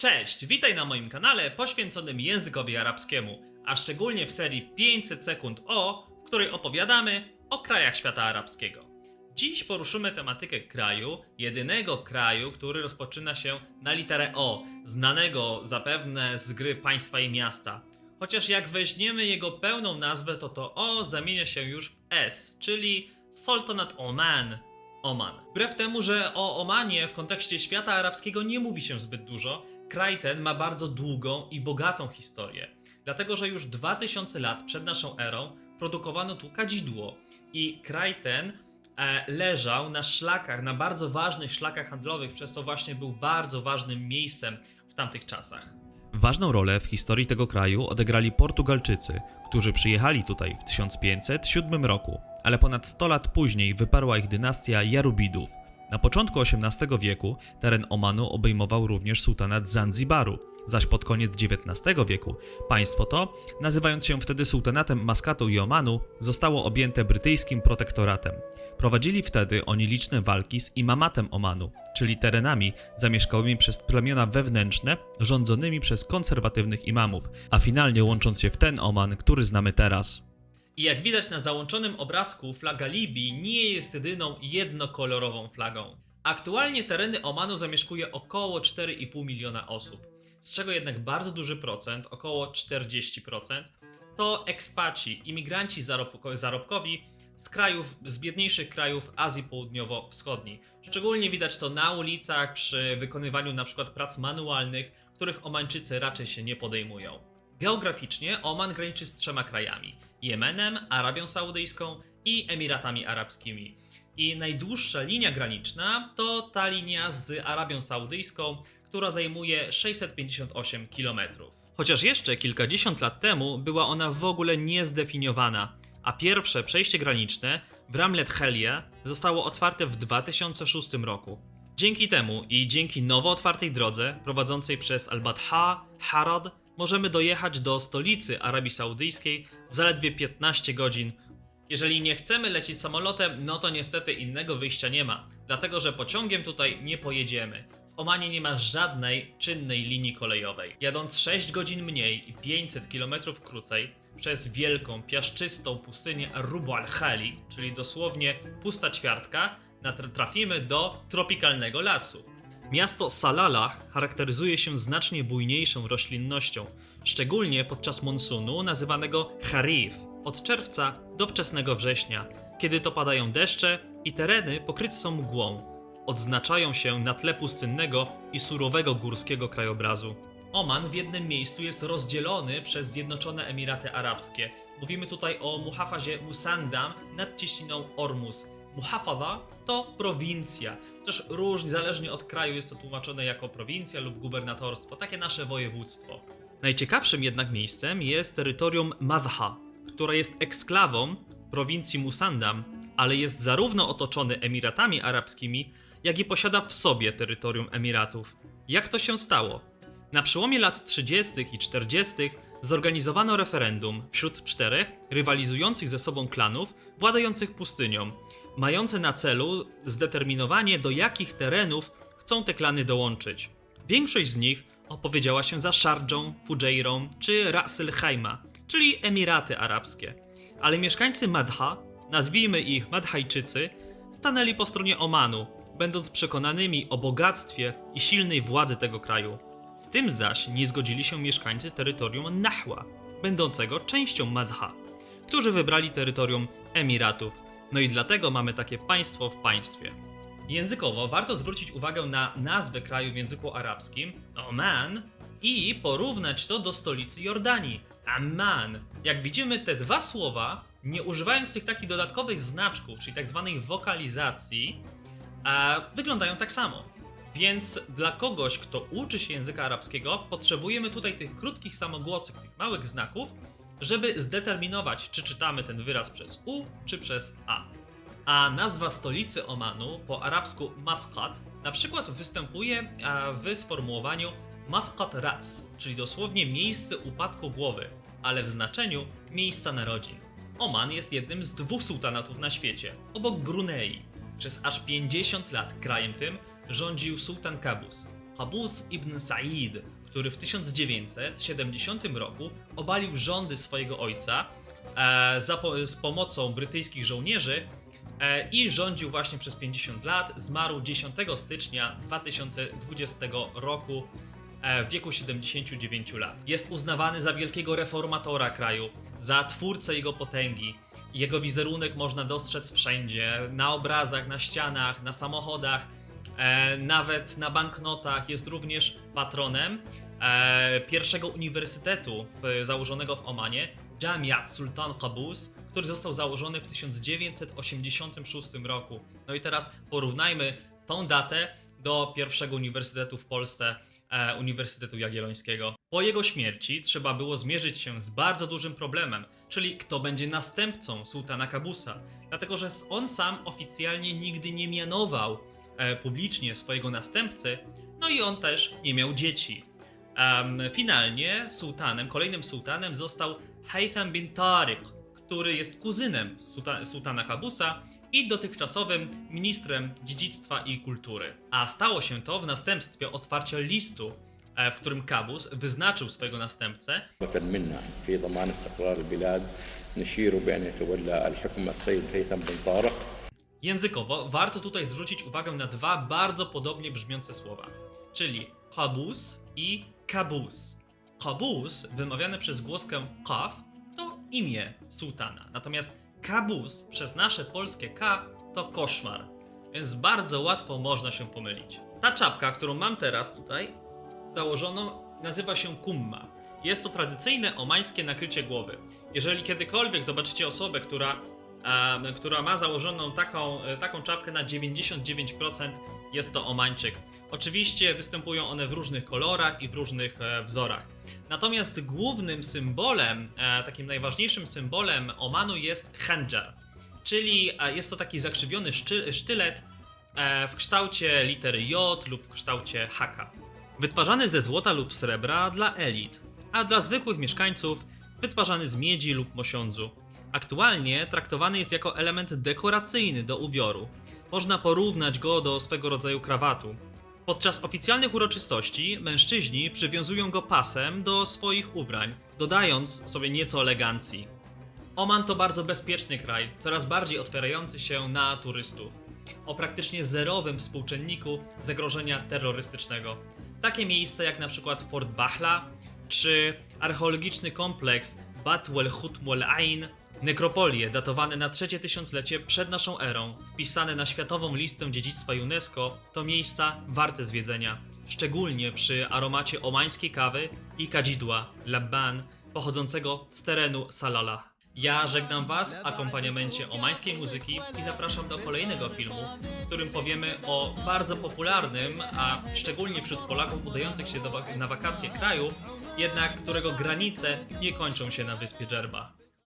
Cześć, witaj na moim kanale poświęconym językowi arabskiemu, a szczególnie w serii 500 sekund o, w której opowiadamy o krajach świata arabskiego. Dziś poruszymy tematykę kraju, jedynego kraju, który rozpoczyna się na literę O, znanego zapewne z gry Państwa i Miasta. Chociaż jak weźmiemy jego pełną nazwę, to to O zamienia się już w S, czyli Sultanat Oman. Oman. Wbrew temu, że o Omanie w kontekście świata arabskiego nie mówi się zbyt dużo, kraj ten ma bardzo długą i bogatą historię. Dlatego, że już 2000 lat przed naszą erą produkowano tu kadzidło i kraj ten e, leżał na szlakach, na bardzo ważnych szlakach handlowych, przez co właśnie był bardzo ważnym miejscem w tamtych czasach. Ważną rolę w historii tego kraju odegrali Portugalczycy, którzy przyjechali tutaj w 1507 roku, ale ponad 100 lat później wyparła ich dynastia Jarubidów. Na początku XVIII wieku teren Omanu obejmował również sułtanat Zanzibaru, zaś pod koniec XIX wieku państwo to, nazywając się wtedy sułtanatem Maskatu i Omanu, zostało objęte brytyjskim protektoratem. Prowadzili wtedy oni liczne walki z imamatem Omanu, czyli terenami zamieszkałymi przez plemiona wewnętrzne, rządzonymi przez konserwatywnych imamów, a finalnie łącząc się w ten Oman, który znamy teraz. I jak widać na załączonym obrazku, flaga Libii nie jest jedyną jednokolorową flagą. Aktualnie tereny Omanu zamieszkuje około 4,5 miliona osób, z czego jednak bardzo duży procent, około 40%, to ekspaci, imigranci zarobko- zarobkowi z krajów, z biedniejszych krajów Azji Południowo-Wschodniej. Szczególnie widać to na ulicach przy wykonywaniu przykład prac manualnych, których Omańczycy raczej się nie podejmują. Geograficznie Oman graniczy z trzema krajami: Jemenem, Arabią Saudyjską i Emiratami Arabskimi. I najdłuższa linia graniczna to ta linia z Arabią Saudyjską, która zajmuje 658 km. Chociaż jeszcze kilkadziesiąt lat temu była ona w ogóle niezdefiniowana, a pierwsze przejście graniczne w Ramlet Helia zostało otwarte w 2006 roku. Dzięki temu i dzięki nowo otwartej drodze prowadzącej przez Al-Batha, Harad, możemy dojechać do stolicy Arabii Saudyjskiej w zaledwie 15 godzin. Jeżeli nie chcemy lecieć samolotem, no to niestety innego wyjścia nie ma, dlatego że pociągiem tutaj nie pojedziemy. W Omanie nie ma żadnej czynnej linii kolejowej. Jadąc 6 godzin mniej i 500 km krócej przez wielką, piaszczystą pustynię Rubu al-Khali, czyli dosłownie pusta ćwiartka, trafimy do tropikalnego lasu. Miasto Salala charakteryzuje się znacznie bujniejszą roślinnością, szczególnie podczas monsunu nazywanego Harif, od czerwca do wczesnego września, kiedy to padają deszcze i tereny pokryte są mgłą. Odznaczają się na tle pustynnego i surowego górskiego krajobrazu. Oman w jednym miejscu jest rozdzielony przez Zjednoczone Emiraty Arabskie. Mówimy tutaj o Muhafazie Musandam nad cieśniną Ormus. Muhafaza to prowincja. Też różnie, zależnie od kraju, jest to tłumaczone jako prowincja lub gubernatorstwo, takie nasze województwo. Najciekawszym jednak miejscem jest terytorium Madha, które jest eksklawą prowincji Musandam, ale jest zarówno otoczony Emiratami Arabskimi, jak i posiada w sobie terytorium Emiratów. Jak to się stało? Na przełomie lat 30. i 40. zorganizowano referendum wśród czterech rywalizujących ze sobą klanów władających pustynią, mające na celu zdeterminowanie, do jakich terenów chcą te klany dołączyć. Większość z nich opowiedziała się za Szardżą, Fujairą czy Ras el czyli Emiraty Arabskie. Ale mieszkańcy Madha, nazwijmy ich Madhajczycy, stanęli po stronie Omanu, będąc przekonanymi o bogactwie i silnej władzy tego kraju. Z tym zaś nie zgodzili się mieszkańcy terytorium Nahwa, będącego częścią Madha, którzy wybrali terytorium Emiratów. No i dlatego mamy takie państwo w państwie. Językowo warto zwrócić uwagę na nazwę kraju w języku arabskim Oman i porównać to do stolicy Jordanii Amman. Jak widzimy, te dwa słowa, nie używając tych takich dodatkowych znaczków, czyli tak zwanej wokalizacji, wyglądają tak samo. Więc dla kogoś, kto uczy się języka arabskiego, potrzebujemy tutaj tych krótkich samogłosek, tych małych znaków, żeby zdeterminować, czy czytamy ten wyraz przez U, czy przez A. A nazwa stolicy Omanu, po arabsku Maskat, na przykład występuje w sformułowaniu Maskat Ras, czyli dosłownie miejsce upadku głowy, ale w znaczeniu miejsca narodzin. Oman jest jednym z dwóch sułtanatów na świecie, obok Brunei. Przez aż 50 lat krajem tym rządził sułtan Kabus. Habus ibn Sa'id, który w 1970 roku obalił rządy swojego ojca e, za z pomocą brytyjskich żołnierzy e, i rządził właśnie przez 50 lat. Zmarł 10 stycznia 2020 roku e, w wieku 79 lat. Jest uznawany za wielkiego reformatora kraju, za twórcę jego potęgi. Jego wizerunek można dostrzec wszędzie, na obrazach, na ścianach, na samochodach, nawet na banknotach. Jest również patronem e, pierwszego uniwersytetu założonego w Omanie, Jamiat Sultan Qaboos, który został założony w 1986 roku. No i teraz porównajmy tą datę do pierwszego uniwersytetu w Polsce, e, Uniwersytetu Jagiellońskiego. Po jego śmierci trzeba było zmierzyć się z bardzo dużym problemem, czyli kto będzie następcą sułtana Kabusa, dlatego że on sam oficjalnie nigdy nie mianował e, publicznie swojego następcy, no i on też nie miał dzieci. Finalnie sułtanem, kolejnym sułtanem został Haytham bin Tariq, który jest kuzynem sułtana Kabusa i dotychczasowym ministrem dziedzictwa i kultury. A stało się to w następstwie otwarcia listu, e, w którym Kabus wyznaczył swojego następcę Językowo warto tutaj zwrócić uwagę na dwa bardzo podobnie brzmiące słowa, czyli kabus i kabus. Kabus, wymawiane przez głoskę kaf, to imię sułtana, natomiast kabus przez nasze polskie k to koszmar, więc bardzo łatwo można się pomylić. Ta czapka, którą mam teraz tutaj założoną, nazywa się kumma. Jest to tradycyjne omańskie nakrycie głowy. Jeżeli kiedykolwiek zobaczycie osobę, która która ma założoną taką, e, taką czapkę na 99%, jest to Omańczyk. Oczywiście występują one w różnych kolorach i w różnych e, wzorach. Natomiast głównym symbolem, e, takim najważniejszym symbolem Omanu jest khandżar, czyli jest to taki zakrzywiony sztylet w kształcie litery J lub w kształcie haka. Wytwarzany ze złota lub srebra dla elit, a dla zwykłych mieszkańców wytwarzany z miedzi lub mosiądzu. Aktualnie traktowany jest jako element dekoracyjny do ubioru. Można porównać go do swego rodzaju krawatu. Podczas oficjalnych uroczystości mężczyźni przywiązują go pasem do swoich ubrań, dodając sobie nieco elegancji. Oman to bardzo bezpieczny kraj, coraz bardziej otwierający się na turystów. O praktycznie zerowym współczynniku zagrożenia terrorystycznego. Takie miejsca jak na przykład Fort Bahla czy archeologiczny kompleks Bat Wel Hut Wel Ain, nekropolie datowane na trzecie tysiąclecie przed naszą erą, wpisane na światową listę dziedzictwa UNESCO, to miejsca warte zwiedzenia, szczególnie przy aromacie omańskiej kawy i kadzidła labban pochodzącego z terenu Salala. Ja żegnam Was w akompaniamencie omańskiej muzyki i zapraszam do kolejnego filmu, w którym powiemy o bardzo popularnym, a szczególnie wśród Polaków udających się do, na wakacje kraju, jednak którego granice nie kończą się na wyspie Dżerba.